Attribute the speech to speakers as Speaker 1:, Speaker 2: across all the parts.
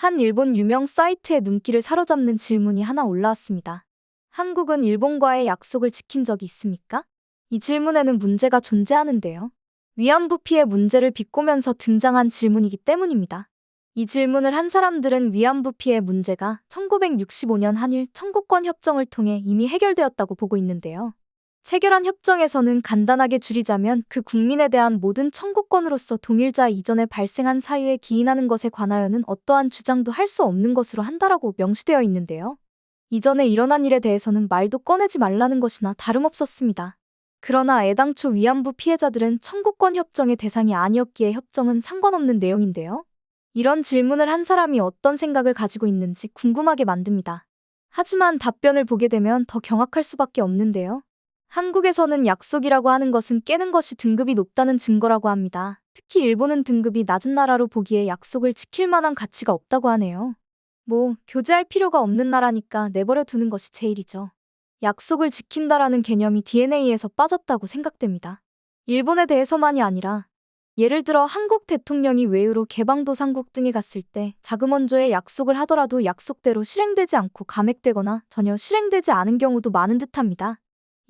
Speaker 1: 한 일본 유명 사이트의 눈길을 사로잡는 질문이 하나 올라왔습니다. 한국은 일본과의 약속을 지킨 적이 있습니까? 이 질문에는 문제가 존재하는데요. 위안부 피해 문제를 비꼬면서 등장한 질문이기 때문입니다. 이 질문을 한 사람들은 위안부 피해 문제가 1965년 한일 청구권 협정을 통해 이미 해결되었다고 보고 있는데요. 체결한 협정에서는 간단하게 줄이자면 그 국민에 대한 모든 청구권으로서 동일자 이전에 발생한 사유에 기인하는 것에 관하여는 어떠한 주장도 할 수 없는 것으로 한다라고 명시되어 있는데요. 이전에 일어난 일에 대해서는 말도 꺼내지 말라는 것이나 다름없었습니다. 그러나 애당초 위안부 피해자들은 청구권 협정의 대상이 아니었기에 협정은 상관없는 내용인데요. 이런 질문을 한 사람이 어떤 생각을 가지고 있는지 궁금하게 만듭니다. 하지만 답변을 보게 되면 더 경악할 수밖에 없는데요. 한국에서는 약속이라고 하는 것은 깨는 것이 등급이 높다는 증거라고 합니다. 특히 일본은 등급이 낮은 나라로 보기에 약속을 지킬 만한 가치가 없다고 하네요. 뭐, 교제할 필요가 없는 나라니까 내버려 두는 것이 제일이죠. 약속을 지킨다라는 개념이 DNA에서 빠졌다고 생각됩니다. 일본에 대해서만이 아니라 예를 들어 한국 대통령이 외유로 개방도상국 등에 갔을 때 자금원조의 약속을 하더라도 약속대로 실행되지 않고 감액되거나 전혀 실행되지 않은 경우도 많은 듯합니다.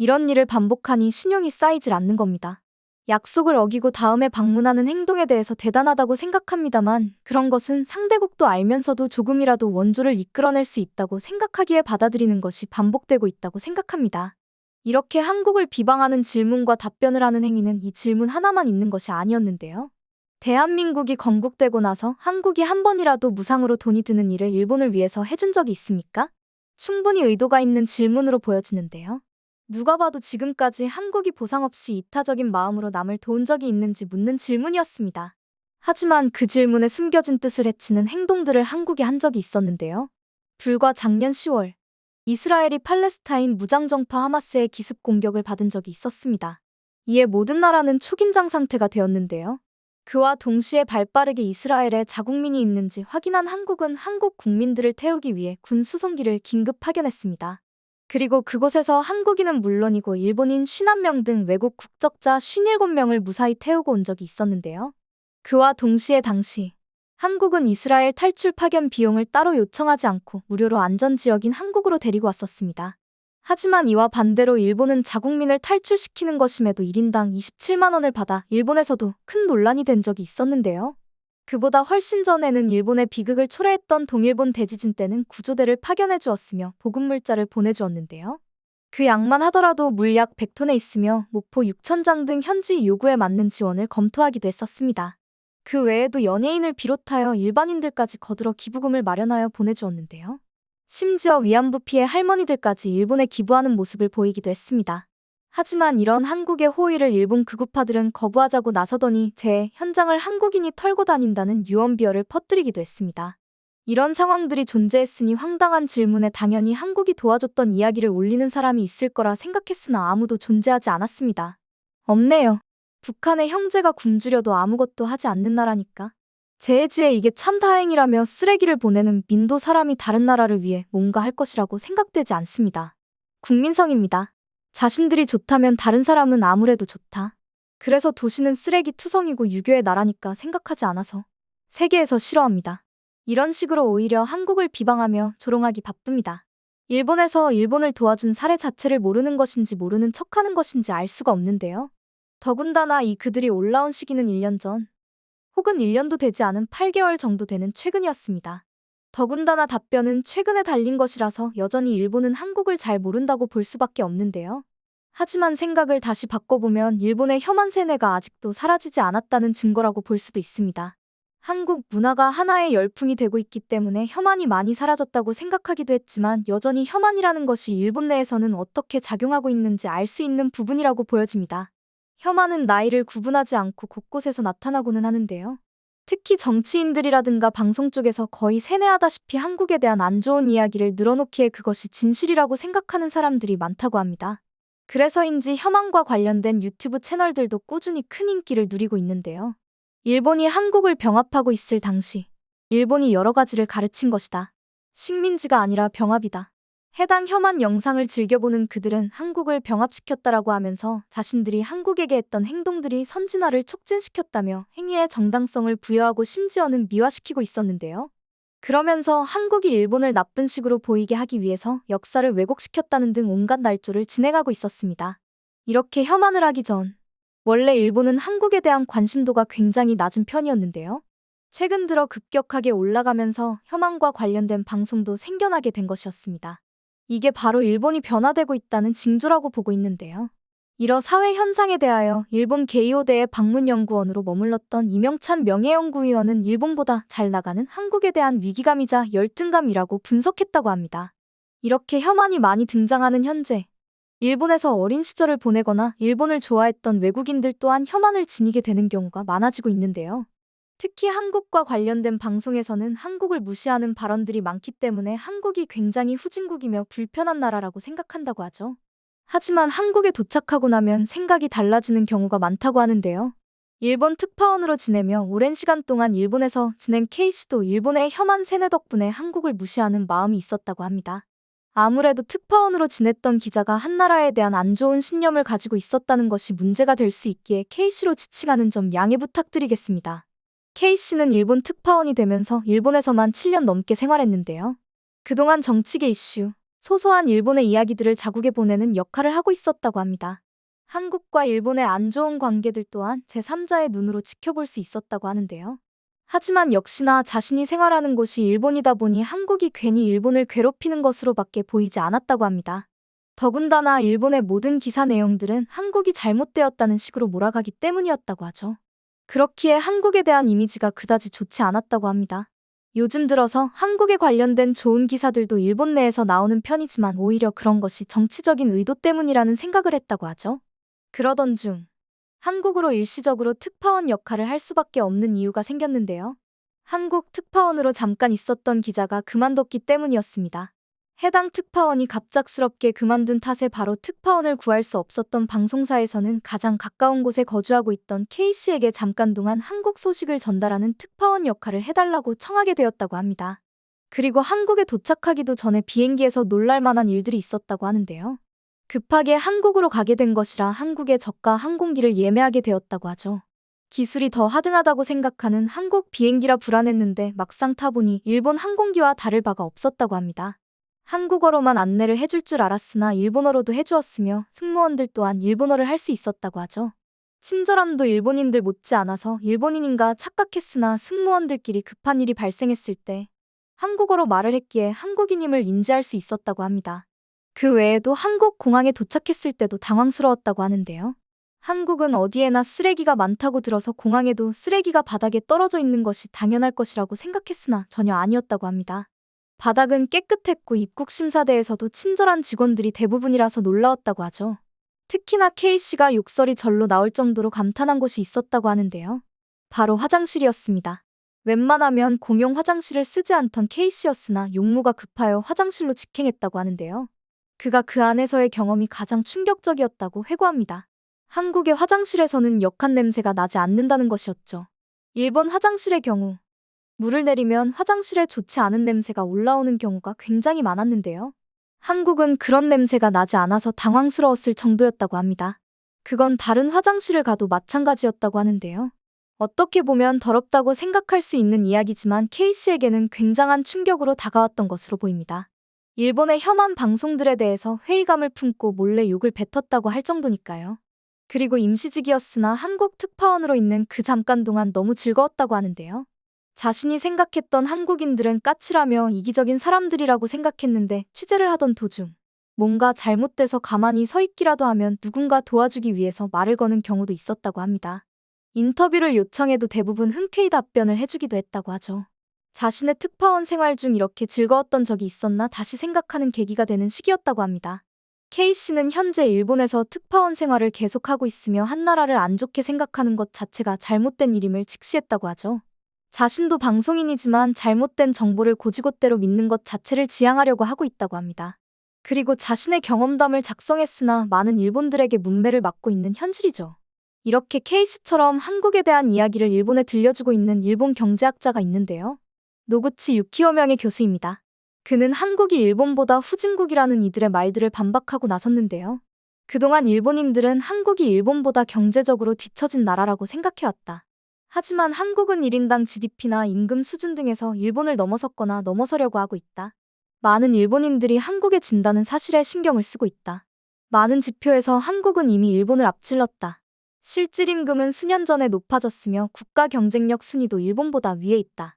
Speaker 1: 이런 일을 반복하니 신용이 쌓이질 않는 겁니다. 약속을 어기고 다음에 방문하는 행동에 대해서 대단하다고 생각합니다만 그런 것은 상대국도 알면서도 조금이라도 원조를 이끌어낼 수 있다고 생각하기에 받아들이는 것이 반복되고 있다고 생각합니다. 이렇게 한국을 비방하는 질문과 답변을 하는 행위는 이 질문 하나만 있는 것이 아니었는데요. 대한민국이 건국되고 나서 한국이 한 번이라도 무상으로 돈이 드는 일을 일본을 위해서 해준 적이 있습니까? 충분히 의도가 있는 질문으로 보여지는데요. 누가 봐도 지금까지 한국이 보상 없이 이타적인 마음으로 남을 도운 적이 있는지 묻는 질문이었습니다. 하지만 그 질문에 숨겨진 뜻을 해치는 행동들을 한국이 한 적이 있었는데요. 불과 작년 10월, 이스라엘이 팔레스타인 무장정파 하마스의 기습 공격을 받은 적이 있었습니다. 이에 모든 나라는 초긴장 상태가 되었는데요. 그와 동시에 발빠르게 이스라엘에 자국민이 있는지 확인한 한국은 한국 국민들을 태우기 위해 군 수송기를 긴급 파견했습니다. 그리고 그곳에서 한국인은 물론이고 일본인 51명 등 외국 국적자 57명을 무사히 태우고 온 적이 있었는데요. 그와 동시에 당시 한국은 이스라엘 탈출 파견 비용을 따로 요청하지 않고 무료로 안전지역인 한국으로 데리고 왔었습니다. 하지만 이와 반대로 일본은 자국민을 탈출시키는 것임에도 1인당 27만 원을 받아 일본에서도 큰 논란이 된 적이 있었는데요. 그보다 훨씬 전에는 일본의 비극을 초래했던 동일본 대지진 때는 구조대를 파견해 주었으며 보급물자를 보내주었는데요. 그 양만 하더라도 물약 100톤에 있으며 목포 6천장 등 현지 요구에 맞는 지원을 검토하기도 했었습니다. 그 외에도 연예인을 비롯하여 일반인들까지 거들어 기부금을 마련하여 보내주었는데요. 심지어 위안부 피해 할머니들까지 일본에 기부하는 모습을 보이기도 했습니다. 하지만 이런 한국의 호의를 일본 극우파들은 거부하자고 나서더니 제 현장을 한국인이 털고 다닌다는 유언비어를 퍼뜨리기도 했습니다. 이런 상황들이 존재했으니 황당한 질문에 당연히 한국이 도와줬던 이야기를 올리는 사람이 있을 거라 생각했으나 아무도 존재하지 않았습니다. 없네요. 북한의 형제가 굶주려도 아무것도 하지 않는 나라니까. 제해지에 이게 참 다행이라며 쓰레기를 보내는 민도 사람이 다른 나라를 위해 뭔가 할 것이라고 생각되지 않습니다. 국민성입니다. 자신들이 좋다면 다른 사람은 아무래도 좋다. 그래서 도시는 쓰레기 투성이고 유교의 나라니까 생각하지 않아서 세계에서 싫어합니다. 이런 식으로 오히려 한국을 비방하며 조롱하기 바쁩니다. 일본에서 일본을 도와준 사례 자체를 모르는 것인지 모르는 척하는 것인지 알 수가 없는데요. 더군다나 이 그들이 올라온 시기는 1년 전, 혹은 1년도 되지 않은 8개월 정도 되는 최근이었습니다. 더군다나 답변은 최근에 달린 것이라서 여전히 일본은 한국을 잘 모른다고 볼 수밖에 없는데요. 하지만 생각을 다시 바꿔보면 일본의 혐한 세뇌가 아직도 사라지지 않았다는 증거라고 볼 수도 있습니다. 한국 문화가 하나의 열풍이 되고 있기 때문에 혐한이 많이 사라졌다고 생각하기도 했지만 여전히 혐한이라는 것이 일본 내에서는 어떻게 작용하고 있는지 알 수 있는 부분이라고 보여집니다. 혐한은 나이를 구분하지 않고 곳곳에서 나타나고는 하는데요. 특히 정치인들이라든가 방송 쪽에서 거의 세뇌하다시피 한국에 대한 안 좋은 이야기를 늘어놓기에 그것이 진실이라고 생각하는 사람들이 많다고 합니다. 그래서인지 혐한과 관련된 유튜브 채널들도 꾸준히 큰 인기를 누리고 있는데요. 일본이 한국을 병합하고 있을 당시, 일본이 여러 가지를 가르친 것이다. 식민지가 아니라 병합이다. 해당 혐한 영상을 즐겨보는 그들은 한국을 병합시켰다라고 하면서 자신들이 한국에게 했던 행동들이 선진화를 촉진시켰다며 행위의 정당성을 부여하고 심지어는 미화시키고 있었는데요. 그러면서 한국이 일본을 나쁜 식으로 보이게 하기 위해서 역사를 왜곡시켰다는 등 온갖 날조를 진행하고 있었습니다. 이렇게 혐한을 하기 전, 원래 일본은 한국에 대한 관심도가 굉장히 낮은 편이었는데요. 최근 들어 급격하게 올라가면서 혐한과 관련된 방송도 생겨나게 된 것이었습니다. 이게 바로 일본이 변화되고 있다는 징조라고 보고 있는데요. 이러 사회 현상에 대하여 일본 게이오대의 방문연구원으로 머물렀던 이명찬 명예연구위원은 일본보다 잘 나가는 한국에 대한 위기감이자 열등감이라고 분석했다고 합니다. 이렇게 혐한이 많이 등장하는 현재, 일본에서 어린 시절을 보내거나 일본을 좋아했던 외국인들 또한 혐한을 지니게 되는 경우가 많아지고 있는데요. 특히 한국과 관련된 방송에서는 한국을 무시하는 발언들이 많기 때문에 한국이 굉장히 후진국이며 불편한 나라라고 생각한다고 하죠. 하지만 한국에 도착하고 나면 생각이 달라지는 경우가 많다고 하는데요. 일본 특파원으로 지내며 오랜 시간 동안 일본에서 지낸 케이씨도 일본의 혐한 세뇌 덕분에 한국을 무시하는 마음이 있었다고 합니다. 아무래도 특파원으로 지냈던 기자가 한 나라에 대한 안 좋은 신념을 가지고 있었다는 것이 문제가 될 수 있기에 K씨로 지칭하는 점 양해 부탁드리겠습니다. K씨는 일본 특파원이 되면서 일본에서만 7년 넘게 생활했는데요. 그동안 정치계 이슈, 소소한 일본의 이야기들을 자국에 보내는 역할을 하고 있었다고 합니다. 한국과 일본의 안 좋은 관계들 또한 제3자의 눈으로 지켜볼 수 있었다고 하는데요. 하지만 역시나 자신이 생활하는 곳이 일본이다 보니 한국이 괜히 일본을 괴롭히는 것으로밖에 보이지 않았다고 합니다. 더군다나 일본의 모든 기사 내용들은 한국이 잘못되었다는 식으로 몰아가기 때문이었다고 하죠. 그렇기에 한국에 대한 이미지가 그다지 좋지 않았다고 합니다. 요즘 들어서 한국에 관련된 좋은 기사들도 일본 내에서 나오는 편이지만 오히려 그런 것이 정치적인 의도 때문이라는 생각을 했다고 하죠. 그러던 중 한국으로 일시적으로 특파원 역할을 할 수밖에 없는 이유가 생겼는데요. 한국 특파원으로 잠깐 있었던 기자가 그만뒀기 때문이었습니다. 해당 특파원이 갑작스럽게 그만둔 탓에 바로 특파원을 구할 수 없었던 방송사에서는 가장 가까운 곳에 거주하고 있던 K씨에게 잠깐 동안 한국 소식을 전달하는 특파원 역할을 해달라고 청하게 되었다고 합니다. 그리고 한국에 도착하기도 전에 비행기에서 놀랄 만한 일들이 있었다고 하는데요. 급하게 한국으로 가게 된 것이라 한국의 저가 항공기를 예매하게 되었다고 하죠. 기술이 더 하등하다고 생각하는 한국 비행기라 불안했는데 막상 타보니 일본 항공기와 다를 바가 없었다고 합니다. 한국어로만 안내를 해줄 줄 알았으나 일본어로도 해주었으며 승무원들 또한 일본어를 할 수 있었다고 하죠. 친절함도 일본인들 못지 않아서 일본인인가 착각했으나 승무원들끼리 급한 일이 발생했을 때 한국어로 말을 했기에 한국인임을 인지할 수 있었다고 합니다. 그 외에도 한국 공항에 도착했을 때도 당황스러웠다고 하는데요. 한국은 어디에나 쓰레기가 많다고 들어서 공항에도 쓰레기가 바닥에 떨어져 있는 것이 당연할 것이라고 생각했으나 전혀 아니었다고 합니다. 바닥은 깨끗했고 입국 심사대에서도 친절한 직원들이 대부분이라서 놀라웠다고 하죠. 특히나 K씨가 욕설이 절로 나올 정도로 감탄한 곳이 있었다고 하는데요. 바로 화장실이었습니다. 웬만하면 공용 화장실을 쓰지 않던 K씨였으나 용무가 급하여 화장실로 직행했다고 하는데요. 그가 그 안에서의 경험이 가장 충격적이었다고 회고합니다. 한국의 화장실에서는 역한 냄새가 나지 않는다는 것이었죠. 일본 화장실의 경우 물을 내리면 화장실에 좋지 않은 냄새가 올라오는 경우가 굉장히 많았는데요. 한국은 그런 냄새가 나지 않아서 당황스러웠을 정도였다고 합니다. 그건 다른 화장실을 가도 마찬가지였다고 하는데요. 어떻게 보면 더럽다고 생각할 수 있는 이야기지만 K씨에게는 굉장한 충격으로 다가왔던 것으로 보입니다. 일본의 혐한 방송들에 대해서 회의감을 품고 몰래 욕을 뱉었다고 할 정도니까요. 그리고 임시직이었으나 한국 특파원으로 있는 그 잠깐 동안 너무 즐거웠다고 하는데요. 자신이 생각했던 한국인들은 까칠하며 이기적인 사람들이라고 생각했는데 취재를 하던 도중 뭔가 잘못돼서 가만히 서 있기라도 하면 누군가 도와주기 위해서 말을 거는 경우도 있었다고 합니다. 인터뷰를 요청해도 대부분 흔쾌히 답변을 해주기도 했다고 하죠. 자신의 특파원 생활 중 이렇게 즐거웠던 적이 있었나 다시 생각하는 계기가 되는 시기였다고 합니다. K씨는 현재 일본에서 특파원 생활을 계속하고 있으며 한 나라를 안 좋게 생각하는 것 자체가 잘못된 일임을 직시했다고 하죠. 자신도 방송인이지만 잘못된 정보를 고지곳대로 믿는 것 자체를 지향하려고 하고 있다고 합니다. 그리고 자신의 경험담을 작성했으나 많은 일본들에게 문매를 맞고 있는 현실이죠. 이렇게 K씨처럼 한국에 대한 이야기를 일본에 들려주고 있는 일본 경제학자가 있는데요. 노구치 유키오 명의 교수입니다. 그는 한국이 일본보다 후진국이라는 이들의 말들을 반박하고 나섰는데요. 그동안 일본인들은 한국이 일본보다 경제적으로 뒤처진 나라라고 생각해왔다. 하지만 한국은 1인당 GDP나 임금 수준 등에서 일본을 넘어섰거나 넘어서려고 하고 있다. 많은 일본인들이 한국에 진다는 사실에 신경을 쓰고 있다. 많은 지표에서 한국은 이미 일본을 앞질렀다. 실질 임금은 수년 전에 높아졌으며 국가 경쟁력 순위도 일본보다 위에 있다.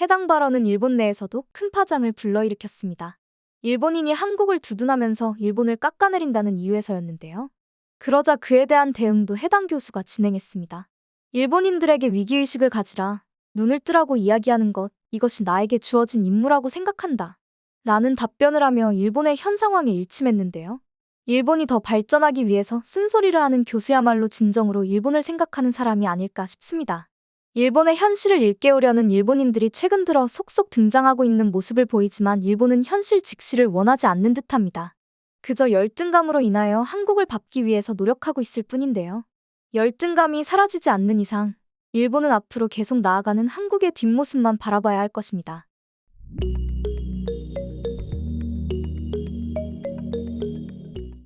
Speaker 1: 해당 발언은 일본 내에서도 큰 파장을 불러일으켰습니다. 일본인이 한국을 두둔하면서 일본을 깎아내린다는 이유에서였는데요. 그러자 그에 대한 대응도 해당 교수가 진행했습니다. 일본인들에게 위기의식을 가지라. 눈을 뜨라고 이야기하는 것, 이것이 나에게 주어진 임무라고 생각한다. 라는 답변을 하며 일본의 현 상황에 일침했는데요. 일본이 더 발전하기 위해서 쓴소리를 하는 교수야말로 진정으로 일본을 생각하는 사람이 아닐까 싶습니다. 일본의 현실을 일깨우려는 일본인들이 최근 들어 속속 등장하고 있는 모습을 보이지만 일본은 현실 직시를 원하지 않는 듯합니다. 그저 열등감으로 인하여 한국을 밟기 위해서 노력하고 있을 뿐인데요. 열등감이 사라지지 않는 이상 일본은 앞으로 계속 나아가는 한국의 뒷모습만 바라봐야 할 것입니다.